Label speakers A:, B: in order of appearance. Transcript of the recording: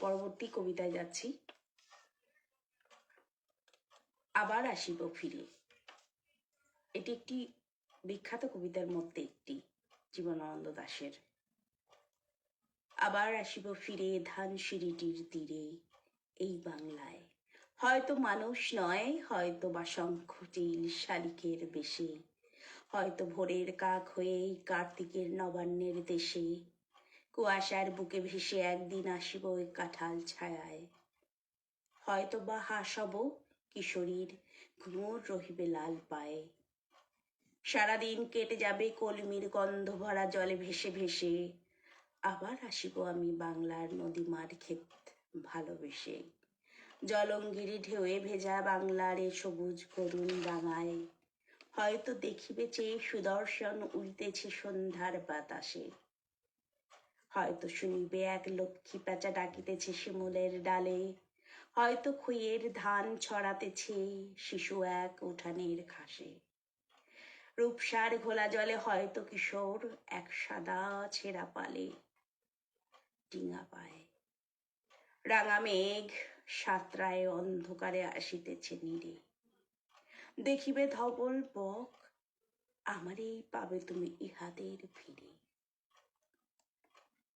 A: পরবর্তী কবিতায় যাচ্ছি। আবার আসিব ফিরে। এটি একটি বিখ্যাত কবিতার মধ্যে একটি, জীবনানন্দ দাশের। আবার আসিব ফিরে ধান সিঁড়িটির তীরে, এই বাংলায়। হয়তো মানুষ নয়, হয়তো বা শঙ্খটিল শালিকের বেশে। হয়তো ভোরের কাক হয়ে কার্তিকের নবান্নের দেশে কুয়াশার বুকে ভেসে একদিন আসিব ওই কাঁঠাল ছায়ায়। হয়তো বা হাসব কিশোরীর, ঘুমোর রহিবে লাল পায়ে। সারাদিন কেটে যাবে কলমির গন্ধ ভরা জলে ভেসে ভেসে। আবার আসিব আমি বাংলার নদীমার ক্ষেত ভালোবেসে। জলঙ্গিরি ঢেউয়ে ভেজা বাংলার এ সবুজ করুণ ডাঙায়। হয়তো দেখিবে চেয়ে সুদর্শন উড়িতেছে সন্ধ্যার বাতাসে। হয়তো শুনিবে এক লক্ষ্মী পেঁচা ডাকিতেছে শিমুলের ডালে। হয়তো খুইয়ের ধান ছড়াতেছে শিশু এক উঠানের ঘাসে। রূপসার ঘোলা জলে হয়তো কিশোর এক সাদা ছেঁড়া পালে ডিঙা পায়। রাঙা মেঘ সাতরায় অন্ধকারে আসিতেছে নীরে। দেখিবে ধবল বক, আমারই পাবে তুমি ইহাদের ভিড়ে।